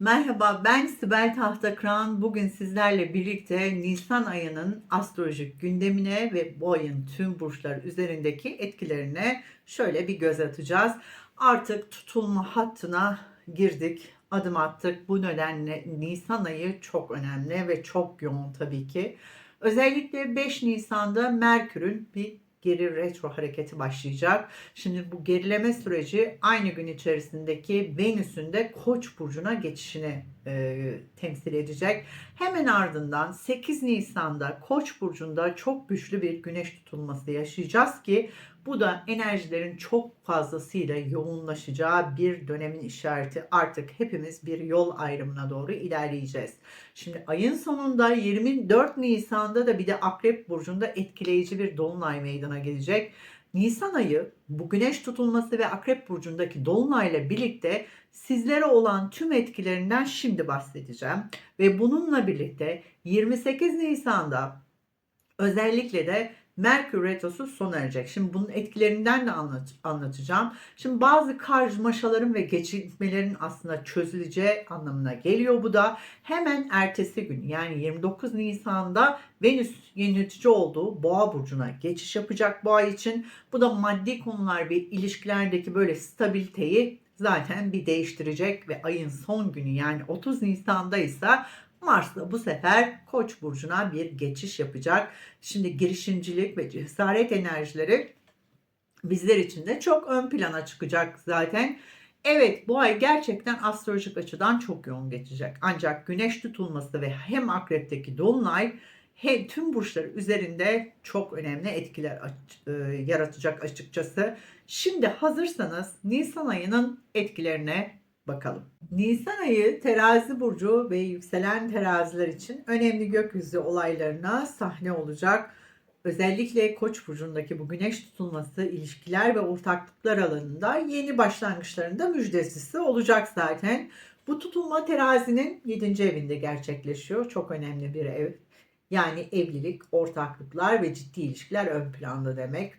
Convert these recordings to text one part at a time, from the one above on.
Merhaba, ben Sibel Tahtakıran. Bugün sizlerle birlikte Nisan ayının astrolojik gündemine ve bu ayın tüm burçlar üzerindeki etkilerine şöyle bir göz atacağız. Artık tutulma hattına girdik, adım attık. Bu nedenle Nisan ayı çok önemli ve çok yoğun tabii ki. Özellikle 5 Nisan'da Merkür'ün bir geri retro hareketi başlayacak. Şimdi bu gerileme süreci aynı gün içerisindeki Venüs'ün de Koç burcuna geçişini e, temsil edecek. Hemen ardından 8 Nisan'da Koç burcunda çok güçlü bir güneş tutulması yaşayacağız ki bu da enerjilerin çok fazlasıyla yoğunlaşacağı bir dönemin işareti. Artık hepimiz bir yol ayrımına doğru ilerleyeceğiz. Şimdi ayın sonunda 24 Nisan'da da bir de Akrep Burcu'nda etkileyici bir dolunay meydana gelecek. Nisan ayı bu güneş tutulması ve Akrep Burcu'ndaki dolunayla birlikte sizlere olan tüm etkilerinden şimdi bahsedeceğim. Ve bununla birlikte 28 Nisan'da özellikle de Merkür Retrosu sona erecek. Şimdi bunun etkilerinden de anlat, anlatacağım. Şimdi bazı karmaşaların ve geçirmelerin aslında çözüleceği anlamına geliyor bu da. Hemen ertesi gün yani 29 Nisan'da Venüs yönetici olduğu Boğa burcuna geçiş yapacak ay için. Bu da maddi konular ve ilişkilerdeki böyle stabiliteyi zaten bir değiştirecek ve ayın son günü yani 30 Nisan'da ise Mars da bu sefer Koç burcuna bir geçiş yapacak. Şimdi girişimcilik ve cesaret enerjileri bizler için de çok ön plana çıkacak zaten. Evet bu ay gerçekten astrolojik açıdan çok yoğun geçecek. Ancak güneş tutulması ve hem akrepteki dolunay hem tüm burçlar üzerinde çok önemli etkiler aç- e, yaratacak açıkçası. Şimdi hazırsanız Nisan ayının etkilerine bakalım. Nisan ayı terazi burcu ve yükselen teraziler için önemli gökyüzü olaylarına sahne olacak. Özellikle Koç burcundaki bu güneş tutulması ilişkiler ve ortaklıklar alanında yeni başlangıçlarında müjdecisi olacak zaten. Bu tutulma terazinin 7. evinde gerçekleşiyor. Çok önemli bir ev. Yani evlilik, ortaklıklar ve ciddi ilişkiler ön planda demek.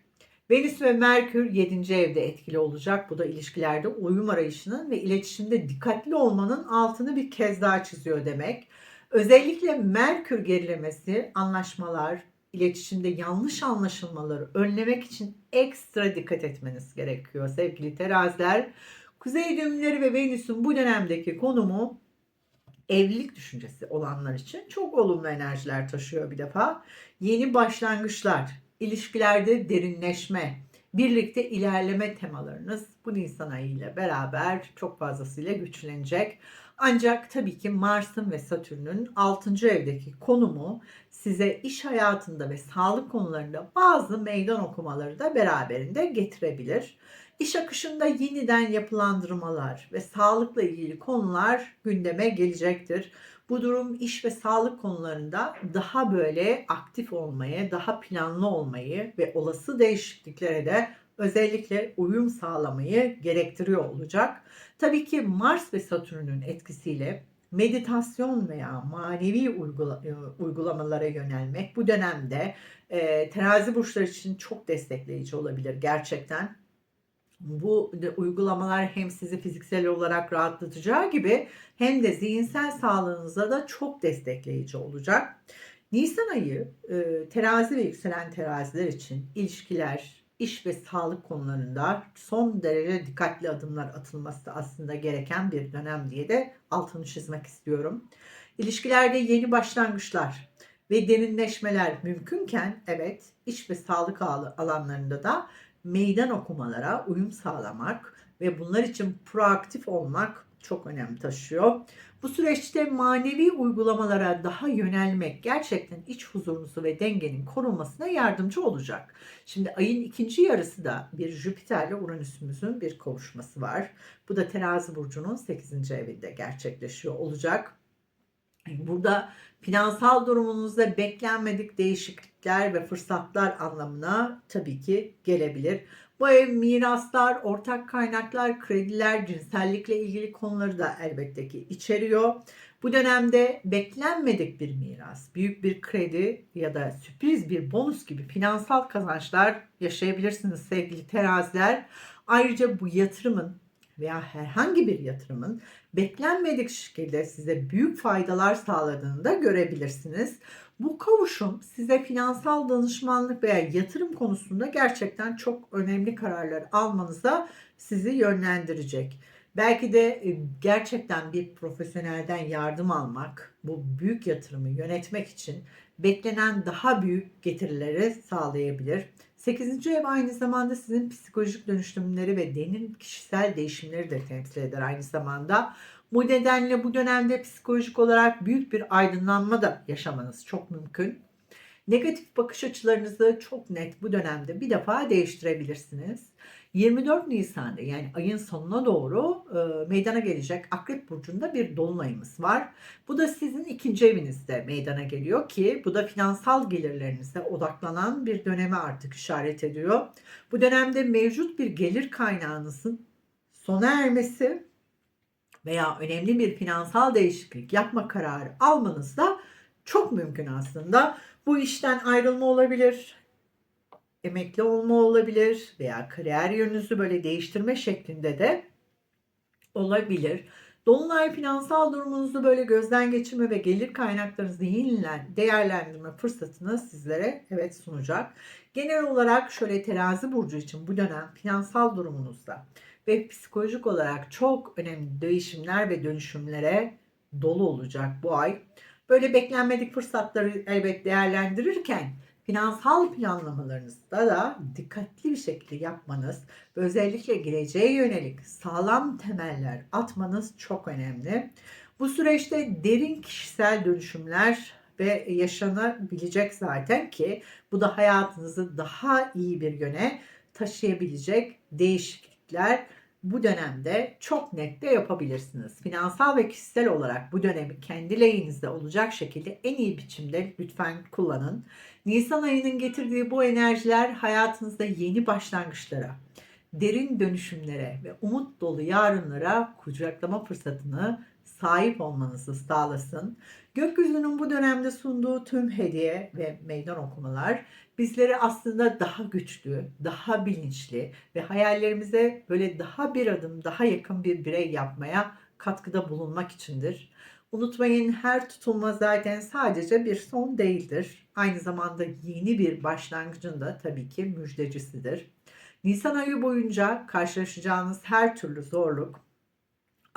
Venüs ve Merkür 7. evde etkili olacak. Bu da ilişkilerde uyum arayışının ve iletişimde dikkatli olmanın altını bir kez daha çiziyor demek. Özellikle Merkür gerilemesi anlaşmalar, iletişimde yanlış anlaşılmaları önlemek için ekstra dikkat etmeniz gerekiyor sevgili teraziler. Kuzey düğümleri ve Venüs'ün bu dönemdeki konumu evlilik düşüncesi olanlar için çok olumlu enerjiler taşıyor bir defa. Yeni başlangıçlar, ilişkilerde derinleşme, birlikte ilerleme temalarınız bu Nisan ayı ile beraber çok fazlasıyla güçlenecek. Ancak tabii ki Mars'ın ve Satürn'ün 6. evdeki konumu size iş hayatında ve sağlık konularında bazı meydan okumaları da beraberinde getirebilir. İş akışında yeniden yapılandırmalar ve sağlıkla ilgili konular gündeme gelecektir. Bu durum iş ve sağlık konularında daha böyle aktif olmayı, daha planlı olmayı ve olası değişikliklere de özellikle uyum sağlamayı gerektiriyor olacak. Tabii ki Mars ve Satürn'ün etkisiyle meditasyon veya manevi uygula- e, uygulamalara yönelmek bu dönemde e, terazi burçları için çok destekleyici olabilir gerçekten. Bu uygulamalar hem sizi fiziksel olarak rahatlatacağı gibi hem de zihinsel sağlığınıza da çok destekleyici olacak. Nisan ayı e, terazi ve yükselen teraziler için ilişkiler, iş ve sağlık konularında son derece dikkatli adımlar atılması aslında gereken bir dönem diye de altını çizmek istiyorum. İlişkilerde yeni başlangıçlar ve derinleşmeler mümkünken evet iş ve sağlık al- alanlarında da meydan okumalara uyum sağlamak ve bunlar için proaktif olmak çok önem taşıyor. Bu süreçte manevi uygulamalara daha yönelmek gerçekten iç huzurunuzu ve dengenin korunmasına yardımcı olacak. Şimdi ayın ikinci yarısı da bir Jüpiter'le Uranüs'ümüzün bir kavuşması var. Bu da terazi burcunun 8. evinde gerçekleşiyor olacak. Burada finansal durumunuzda beklenmedik değişiklikler ve fırsatlar anlamına tabii ki gelebilir. Bu ev miraslar, ortak kaynaklar, krediler, cinsellikle ilgili konuları da elbette ki içeriyor. Bu dönemde beklenmedik bir miras, büyük bir kredi ya da sürpriz bir bonus gibi finansal kazançlar yaşayabilirsiniz sevgili teraziler. Ayrıca bu yatırımın veya herhangi bir yatırımın beklenmedik şekilde size büyük faydalar sağladığını da görebilirsiniz. Bu kavuşum size finansal danışmanlık veya yatırım konusunda gerçekten çok önemli kararlar almanıza sizi yönlendirecek. Belki de e, gerçekten bir profesyonelden yardım almak, bu büyük yatırımı yönetmek için beklenen daha büyük getirileri sağlayabilir. 8. ev aynı zamanda sizin psikolojik dönüşümleri ve derin kişisel değişimleri de temsil eder aynı zamanda. Bu nedenle bu dönemde psikolojik olarak büyük bir aydınlanma da yaşamanız çok mümkün. Negatif bakış açılarınızı çok net bu dönemde bir defa değiştirebilirsiniz. 24 Nisan'da yani ayın sonuna doğru e, meydana gelecek Akrep Burcu'nda bir dolunayımız var. Bu da sizin ikinci evinizde meydana geliyor ki bu da finansal gelirlerinize odaklanan bir döneme artık işaret ediyor. Bu dönemde mevcut bir gelir kaynağınızın sona ermesi veya önemli bir finansal değişiklik yapma kararı almanız da çok mümkün aslında. Bu işten ayrılma olabilir, emekli olma olabilir veya kariyer yönünüzü böyle değiştirme şeklinde de olabilir. Dolunay finansal durumunuzu böyle gözden geçirme ve gelir kaynaklarınızı yeniden değerlendirme fırsatını sizlere evet sunacak. Genel olarak şöyle terazi burcu için bu dönem finansal durumunuzda ve psikolojik olarak çok önemli değişimler ve dönüşümlere dolu olacak bu ay. Böyle beklenmedik fırsatları elbet değerlendirirken finansal planlamalarınızda da dikkatli bir şekilde yapmanız ve özellikle geleceğe yönelik sağlam temeller atmanız çok önemli. Bu süreçte derin kişisel dönüşümler ve yaşanabilecek zaten ki bu da hayatınızı daha iyi bir yöne taşıyabilecek değişiklikler bu dönemde çok net de yapabilirsiniz. Finansal ve kişisel olarak bu dönemi kendi lehinizde olacak şekilde en iyi biçimde lütfen kullanın. Nisan ayının getirdiği bu enerjiler hayatınızda yeni başlangıçlara, derin dönüşümlere ve umut dolu yarınlara kucaklama fırsatını sahip olmanızı sağlasın. Gökyüzünün bu dönemde sunduğu tüm hediye ve meydan okumalar bizleri aslında daha güçlü, daha bilinçli ve hayallerimize böyle daha bir adım daha yakın bir birey yapmaya katkıda bulunmak içindir. Unutmayın her tutulma zaten sadece bir son değildir. Aynı zamanda yeni bir başlangıcın da tabii ki müjdecisidir. Nisan ayı boyunca karşılaşacağınız her türlü zorluk,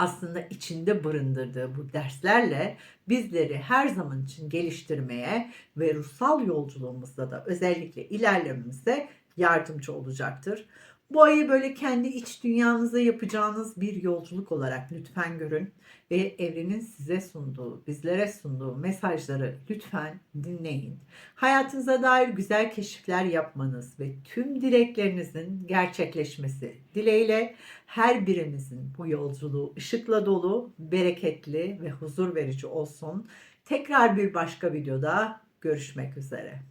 aslında içinde barındırdığı bu derslerle bizleri her zaman için geliştirmeye ve ruhsal yolculuğumuzda da özellikle ilerlememize yardımcı olacaktır. Bu ayı böyle kendi iç dünyanıza yapacağınız bir yolculuk olarak lütfen görün ve evrenin size sunduğu, bizlere sunduğu mesajları lütfen dinleyin. Hayatınıza dair güzel keşifler yapmanız ve tüm dileklerinizin gerçekleşmesi dileğiyle her birimizin bu yolculuğu ışıkla dolu, bereketli ve huzur verici olsun. Tekrar bir başka videoda görüşmek üzere.